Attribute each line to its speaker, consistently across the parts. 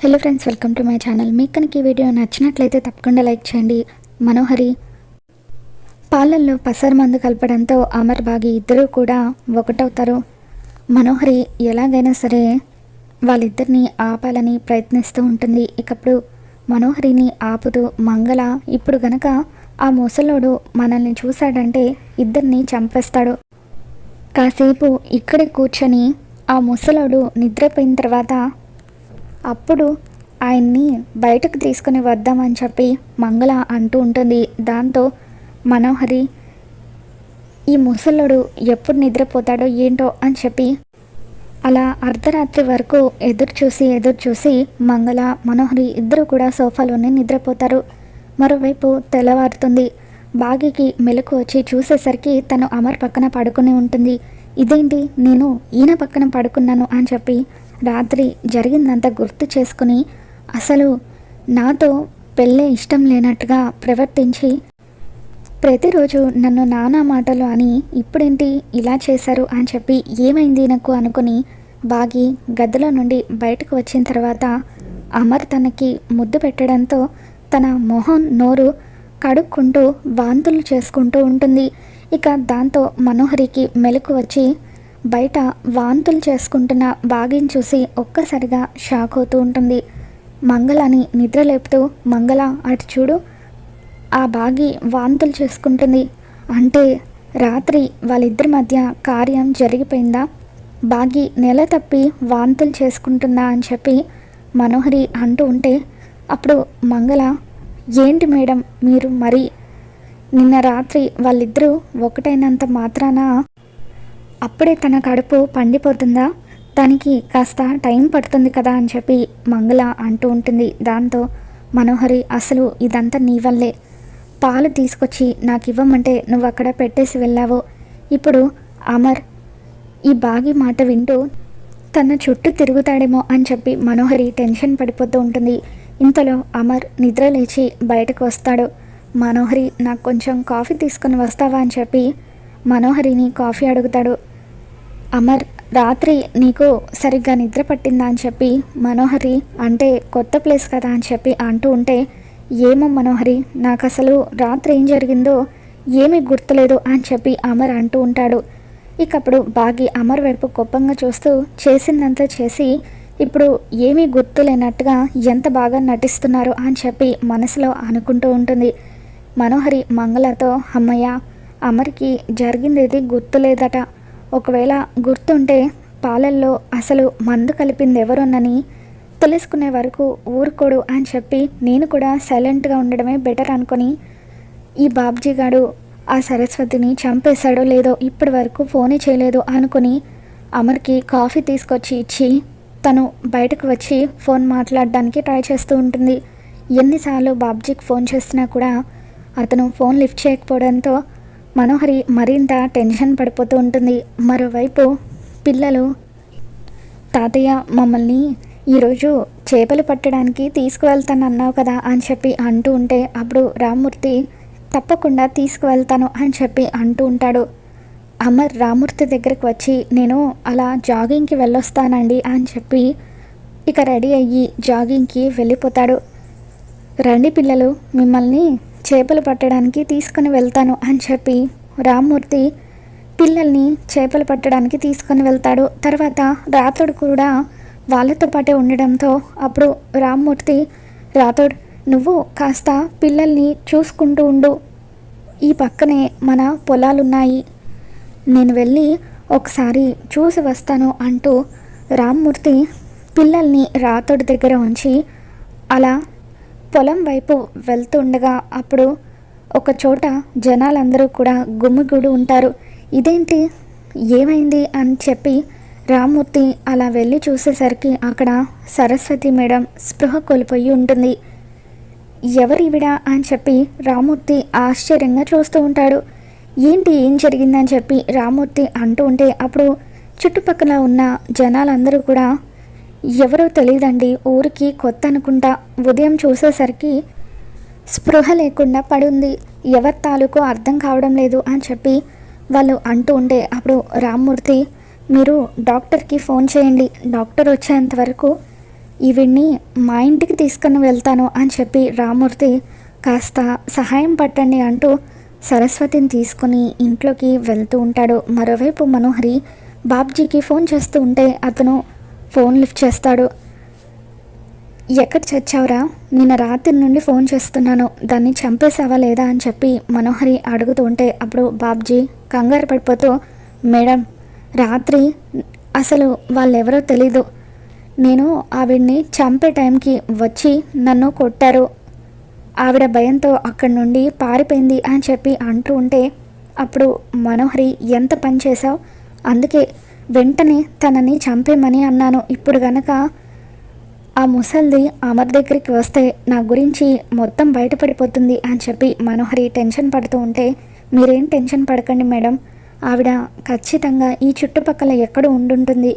Speaker 1: Hello friends welcome to my channel మీకు కనుక ఈ వీడియో నచ్చినట్లయితే తప్పకుండా లైక్ చేయండి. మనోహరి. పాలల్లో పసరు మందు కలపడంతో అమర్ బాగి ఇద్దరూ కూడా ఒకటవుతారు. మనోహరి ఎలాగైనా సరే వాళ్ళిద్దరిని ఆపాలని ప్రయత్నిస్తూ ఉంటుంది. ఇకప్పుడు మనోహరిని ఆపుతూ మంగళ ఇప్పుడు గనక ఆ ముసలోడు మనల్ని చూశాడంటే ఇద్దరిని చంపేస్తాడు. కాసేపు ఇక్కడే కూర్చొని ఆ ముసలోడు నిద్రపోయిన తర్వాత అప్పుడు ఆయన్ని బయటకు తీసుకుని వద్దామని చెప్పి మంగళ అంటూ ఉంటుంది. దాంతో మనోహరి ఈ ముసలుడు ఎప్పుడు నిద్రపోతాడో ఏంటో? అని చెప్పి అలా అర్ధరాత్రి వరకు ఎదురు చూసి ఎదురు చూసి మంగళ మనోహరి ఇద్దరు కూడా సోఫాలోనే నిద్రపోతారు. మరోవైపు తెల్లవారుతుంది. బాగికి మెలకు వచ్చి చూసేసరికి తను అమర్ పక్కన పడుకుని ఉంటుంది. ఇదేంటి? నేను ఈయన పక్కన పడుకున్నాను అని చెప్పి రాత్రి జరిగిందంతా గుర్తు చేసుకుని అసలు నాతో పెళ్ళే ఇష్టం లేనట్టుగా ప్రవర్తించి ప్రతిరోజు నన్ను నానా మాటలు అని ఇప్పుడేంటి ఇలా చేశారు? అని చెప్పి ఏమైంది నాకు అనుకుని బాగి గదిలో నుండి బయటకు వచ్చిన తర్వాత అమర్ తనకి ముద్దు పెట్టడంతో తన మొహం నోరు కడుక్కుంటూ వాంతులు చేసుకుంటూ ఉంటుంది. ఇక దాంతో మనోహరికి మెలకు వచ్చి బయట వాంతులు చేసుకుంటున్న బాగిని చూసి ఒక్కసారిగా షాక్ అవుతూ ఉంటుంది. మంగళని నిద్రలేపుతూ మంగళ అటు చూడు. ఆ బాగి వాంతులు చేసుకుంటుంది. అంటే రాత్రి వాళ్ళిద్దరి మధ్య కార్యం జరిగిపోయిందా? బాగి నెల తప్పి వాంతులు చేసుకుంటుందా అని చెప్పి మనోహరి అంటూ ఉంటే అప్పుడు మంగళ ఏంటి మేడం మీరు మరి నిన్న రాత్రి వాళ్ళిద్దరూ ఒకటైనంత మాత్రాన? అప్పుడే తన కడుపు పండిపోతుందా? తనకి కాస్త టైం పడుతుంది కదా అని చెప్పి మంగళ అంటూ ఉంటుంది. దాంతో మనోహరి అసలు ఇదంతా నీ వల్లే. పాలు తీసుకొచ్చి నాకు ఇవ్వమంటే నువ్వు అక్కడ పెట్టేసి వెళ్ళావు. ఇప్పుడు అమర్ ఈ బాగి మాట వింటూ తన చుట్టూ తిరుగుతాడేమో అని చెప్పి మనోహరి టెన్షన్ పడిపోతూ ఉంటుంది. ఇంతలో అమర్ నిద్ర లేచి బయటకు వస్తాడు. మనోహరి నాకు కొంచెం కాఫీ తీసుకొని వస్తావా? అని చెప్పి మనోహరిని కాఫీ అడుగుతాడు. అమర్ రాత్రి నీకు సరిగ్గా నిద్ర పట్టిందా అని చెప్పి మనోహరి అంటే కొత్త ప్లేస్ కదా అని చెప్పి అంటూ ఉంటే ఏమో మనోహరి నాకు అసలు రాత్రి ఏం జరిగిందో ఏమీ గుర్తులేదు అని చెప్పి అమర్ అంటూ ఉంటాడు. ఇకప్పుడు బాగి అమర్ వైపు కోపంగా చూస్తూ చేసిందంతా చేసి ఇప్పుడు ఏమీ గుర్తులేనట్టుగా ఎంత బాగా నటిస్తున్నారు అని చెప్పి మనసులో అనుకుంటూ ఉంటుంది. మనోహరి మంగళతో అమ్మయ్య అమర్కి జరిగిందేది గుర్తులేదట ఒకవేళ గుర్తుంటే పాలల్లో అసలు మందు కలిపింది ఎవరున్నని తెలుసుకునే వరకు ఊరుకోడు అని చెప్పి నేను కూడా సైలెంట్గా ఉండడమే బెటర్ అనుకొని ఈ బాబ్జీ గారు ఆ సరస్వతిని చంపేశాడో లేదో ఇప్పటి వరకు ఫోనే చేయలేదు అనుకుని అమర్కి కాఫీ తీసుకొచ్చి ఇచ్చి తను బయటకు వచ్చి ఫోన్ మాట్లాడడానికి ట్రై చేస్తూ ఉంటుంది. ఎన్నిసార్లు బాబ్జీకి ఫోన్ చేస్తున్నా కూడా అతను ఫోన్ లిఫ్ట్ చేయకపోవడంతో మనోహరి మరింత టెన్షన్ పడిపోతూ ఉంటుంది. మరోవైపు పిల్లలు తాతయ్య మమ్మల్ని ఈరోజు చేపలు పట్టడానికి తీసుకువెళ్తాను అన్నావు కదా అని చెప్పి అంటూ ఉంటే అప్పుడు రామ్మూర్తి తప్పకుండా తీసుకువెళ్తాను అని చెప్పి అంటూ ఉంటాడు. అమర్ రామూర్తి దగ్గరకు వచ్చి నేను అలా జాగింగ్కి వెళ్ళొస్తానండి అని చెప్పి ఇక రెడీ అయ్యి జాగింగ్కి వెళ్ళిపోతాడు. రండి పిల్లలు మిమ్మల్ని చేపలు పట్టడానికి తీసుకుని వెళ్తాను అని చెప్పి రామ్మూర్తి పిల్లల్ని చేపలు పట్టడానికి తీసుకొని వెళ్తాడు. తర్వాత రాతోడు కూడా వాళ్ళతో పాటే ఉండడంతో అప్పుడు రామ్మూర్తి రాతుడు నువ్వు కాస్త పిల్లల్ని చూసుకుంటూ ఉండు. ఈ పక్కనే మన పొలాలున్నాయి. నేను వెళ్ళి ఒకసారి చూసి వస్తాను అంటూ రామ్మూర్తి పిల్లల్ని రాతోడి దగ్గర ఉంచి అలా పొలం వైపు వెళ్తుండగా అప్పుడు ఒక చోట జనాలందరూ కూడా గుమ్మిగూడు ఉంటారు. ఇదేంటి? ఏమైంది? అని చెప్పి రామ్మూర్తి అలా వెళ్ళి చూసేసరికి అక్కడ సరస్వతి మేడం స్పృహ కోల్పోయి ఉంటుంది. ఎవరివిడా అని చెప్పి రామ్మూర్తి ఆశ్చర్యంగా చూస్తూ ఉంటాడు. ఏంటి? ఏం జరిగిందని చెప్పి రామ్మూర్తి అంటూ ఉంటే అప్పుడు చుట్టుపక్కల ఉన్న జనాలందరూ కూడా ఎవరో తెలియదండి ఊరికి కొత్త అనుకుంటా ఉదయం చూసేసరికి స్పృహ లేకుండా పడుంది. ఎవరి తాలూకో అర్థం కావడం లేదు అని చెప్పి వాళ్ళు అంటూ ఉంటే అప్పుడు రామ్మూర్తి మీరు డాక్టర్కి ఫోన్ చేయండి. డాక్టర్ వచ్చేంత వరకు ఈవిడ్ని మా ఇంటికి తీసుకుని వెళ్తాను అని చెప్పి రామ్మూర్తి కాస్త సహాయం పట్టండి అంటూ సరస్వతిని తీసుకుని ఇంట్లోకి వెళ్తూ ఉంటాడు. మరోవైపు మనోహరి బాబ్జీకి ఫోన్ చేస్తూ ఉంటే అతను ఫోన్ లిఫ్ట్ చేస్తాడు. ఎక్కడ చచ్చావురా? నిన్న రాత్రి నుండి ఫోన్ చేస్తున్నాను. దాన్ని చంపేసావా లేదా? అని చెప్పి మనోహరి అడుగుతూ ఉంటే అప్పుడు బాబ్జీ కంగారు పడిపోతూ మేడం రాత్రి అసలు వాళ్ళెవరో తెలీదు. నేను ఆవిడ్ని చంపే టైంకి వచ్చి నన్ను కొట్టారు. ఆవిడ భయంతో అక్కడి నుండి పారిపోయింది అని చెప్పి అంటూ ఉంటే అప్పుడు మనోహరి ఎంత పని చేశావు? అందుకే వెంటనే తనని చంపేమని అన్నాను. ఇప్పుడు గనక ఆ ముసల్ది అమర్ దగ్గరికి వస్తే నా గురించి మొత్తం బయటపడిపోతుంది అని చెప్పి మనోహరి టెన్షన్ పడుతూ ఉంటే మీరేం టెన్షన్ పడకండి మేడం. ఆవిడ ఖచ్చితంగా ఈ చుట్టుపక్కల ఎక్కడ ఉండుంటుంది.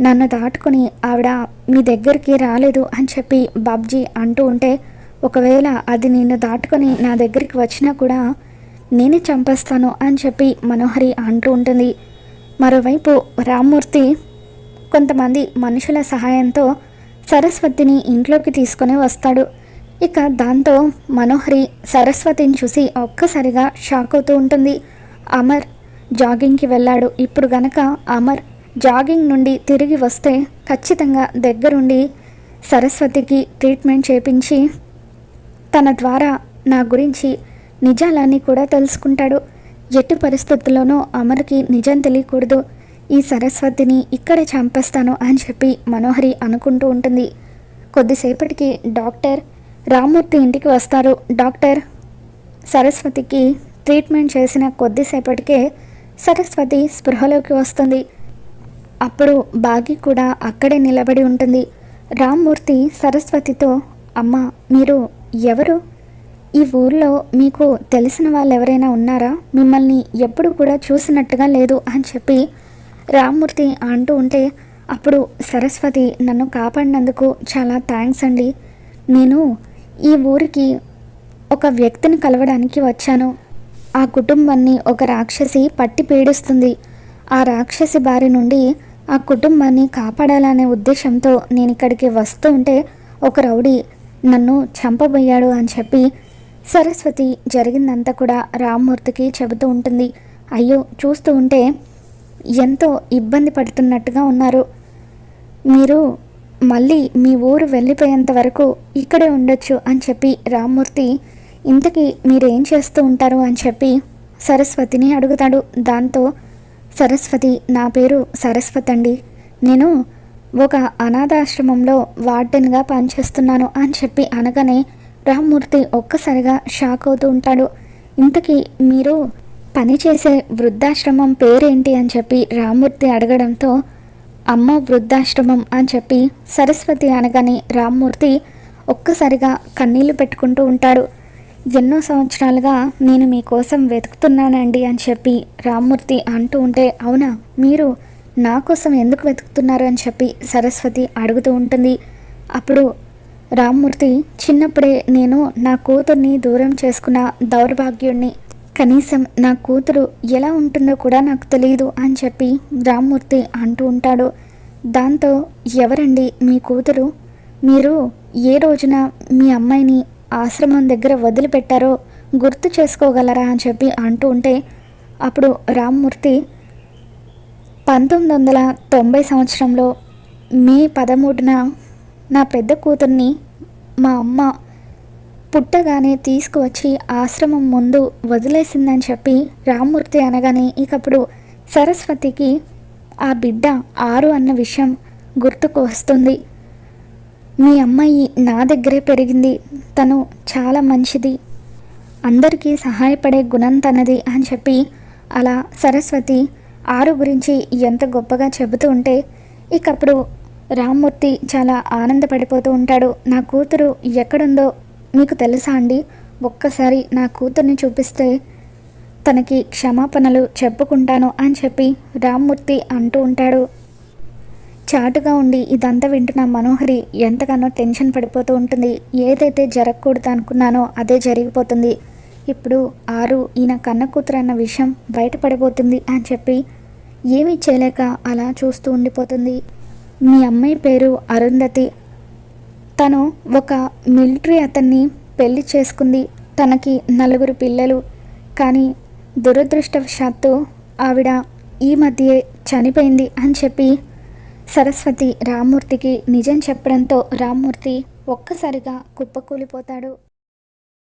Speaker 1: నన్ను దాటుకుని ఆవిడ మీ దగ్గరికి రాలేదు అని చెప్పి బాబ్జీ అంటూ ఉంటే ఒకవేళ అది నిన్ను దాటుకొని నా దగ్గరికి వచ్చినా కూడా నేనే చంపేస్తాను అని చెప్పి మనోహరి అంటూ ఉంటుంది. మరోవైపు రామ్మూర్తి కొంతమంది మనుషుల సహాయంతో సరస్వతిని ఇంట్లోకి తీసుకొని వస్తాడు. ఇక దాంతో మనోహరి సరస్వతిని చూసి ఒక్కసారిగా షాక్ అవుతూ ఉంటుంది. అమర్ జాగింగ్కి వెళ్ళాడు. ఇప్పుడు గనక అమర్ జాగింగ్ నుండి తిరిగి వస్తే ఖచ్చితంగా దగ్గరుండి సరస్వతికి ట్రీట్మెంట్ చేపించి తన ద్వారా నా గురించి నిజాలన్నీ కూడా తెలుసుకుంటాడు. ఎట్టి పరిస్థితుల్లోనూ అమర్కి నిజం తెలియకూడదు. ఈ సరస్వతిని ఇక్కడే చంపేస్తాను అని చెప్పి మనోహరి అనుకుంటూ ఉంటుంది. కొద్దిసేపటికి డాక్టర్ రామ్మూర్తి ఇంటికి వస్తారు. డాక్టర్ సరస్వతికి ట్రీట్మెంట్ చేసిన కొద్దిసేపటికే సరస్వతి స్పృహలోకి వస్తుంది. అప్పుడు బాగి కూడా అక్కడే నిలబడి ఉంటుంది. రామ్మూర్తి సరస్వతితో అమ్మ మీరు ఎవరు? ఈ ఊర్లో మీకు తెలిసిన వాళ్ళు ఎవరైనా ఉన్నారా? మిమ్మల్ని ఎప్పుడు కూడా చూసినట్టుగా లేదు అని చెప్పి రామ్మూర్తి అంటూ ఉంటే అప్పుడు సరస్వతి నన్ను కాపాడినందుకు చాలా థ్యాంక్స్ అండి. నేను ఈ ఊరికి ఒక వ్యక్తిని కలవడానికి వచ్చాను. ఆ కుటుంబాన్ని ఒక రాక్షసి పట్టి పీడిస్తుంది. ఆ రాక్షసి బారి నుండి ఆ కుటుంబాన్ని కాపాడాలనే ఉద్దేశంతో నేను ఇక్కడికి వస్తూ ఉంటే ఒక రౌడీ నన్ను చంపబోయాడు అని చెప్పి సరస్వతి జరిగిందంతా కూడా రామ్మూర్తికి చెబుతూ ఉంటుంది. అయ్యో చూస్తూ ఉంటే ఎంతో ఇబ్బంది పడుతున్నట్టుగా ఉన్నారు. మీరు మళ్ళీ మీ ఊరు వెళ్ళిపోయేంత వరకు ఇక్కడే ఉండొచ్చు అని చెప్పి రామ్మూర్తి ఇంతకీ మీరేం చేస్తూ ఉంటారు అని చెప్పి సరస్వతిని అడుగుతాడు. దాంతో సరస్వతి నా పేరు సరస్వతి అండి. నేను ఒక అనాథాశ్రమంలో వార్డెన్గా పనిచేస్తున్నాను అని చెప్పి అనగానే రామ్మూర్తి ఒక్కసారిగా షాక్ అవుతూ ఉంటాడు. ఇంతకీ మీరు పనిచేసే వృద్ధాశ్రమం పేరేంటి అని చెప్పి రామ్మూర్తి అడగడంతో అమ్మ వృద్ధాశ్రమం అని చెప్పి సరస్వతి అనగానే రామ్మూర్తి ఒక్కసారిగా కన్నీళ్ళు పెట్టుకుంటూ ఉంటాడు. ఎన్నో సంవత్సరాలుగా నేను మీకోసం వెతుకుతున్నానండి అని చెప్పి రామ్మూర్తి అంటూ ఉంటే అవునా? మీరు నా కోసం ఎందుకు వెతుకుతున్నారు అని చెప్పి సరస్వతి అడుగుతూ ఉంటుంది. అప్పుడు రామ్మూర్తి చిన్నప్పుడే నేను నా కూతుర్ని దూరం చేసుకున్న దౌర్భాగ్యుణ్ణి. కనీసం నా కూతురు ఎలా ఉంటుందో కూడా నాకు తెలియదు అని చెప్పి రామ్మూర్తి అంటూ ఉంటాడు. దాంతో ఎవరండి మీ కూతురు? మీరు ఏ రోజున మీ అమ్మాయిని ఆశ్రమం దగ్గర వదిలిపెట్టారో గుర్తు చేసుకోగలరా? అని చెప్పి అంటూ ఉంటే అప్పుడు రామ్మూర్తి పంతొమ్మిది వందల తొంభై సంవత్సరంలో మే పదమూడున నా పెద్ద కూతుర్ని మా అమ్మ పుట్టగానే తీసుకువచ్చి ఆశ్రమం ముందు వదిలేసిందని చెప్పి రామ్మూర్తి అనగానే ఇకప్పుడు సరస్వతికి ఆ బిడ్డ ఆరు అన్న విషయం గుర్తుకు వస్తుంది. మీ అమ్మాయి నా దగ్గరే పెరిగింది. తను చాలా మంచిది. అందరికీ సహాయపడే గుణం తనది అని చెప్పి అలా సరస్వతి ఆరు గురించి ఎంత గొప్పగా చెబుతూ ఉంటే ఇకప్పుడు రామ్మూర్తి చాలా ఆనందపడిపోతూ ఉంటాడు. నా కూతురు ఎక్కడుందో మీకు తెలుసా అండి? ఒక్కసారి నా కూతుర్ని చూపిస్తే తనకి క్షమాపణలు చెప్పుకుంటాను అని చెప్పి రామ్మూర్తి అంటూ ఉంటాడు. చాటుగా ఉండి ఇదంతా వింటున్న మనోహరి ఎంతగానో టెన్షన్ పడిపోతూ ఉంటుంది. ఏదైతే జరగకూడదు అనుకున్నానో అదే జరిగిపోతుంది. ఇప్పుడు ఆరు ఈయన కన్న కూతురు అన్న విషయం బయటపడిపోతుంది అని చెప్పి ఏమీ చేయలేక అలా చూస్తూ ఉండిపోతుంది. మీ అమ్మాయి పేరు అరుంధతి. తను ఒక మిలిటరీ అతన్ని పెళ్ళి చేసుకుంది. తనకి నలుగురు పిల్లలు. కానీ దురదృష్టవశాత్తు ఆవిడ ఈ మధ్యే చనిపోయింది అని చెప్పి సరస్వతి రామ్మూర్తికి నిజం చెప్పడంతో రామ్మూర్తి ఒక్కసారిగా కుప్పకూలిపోతాడు.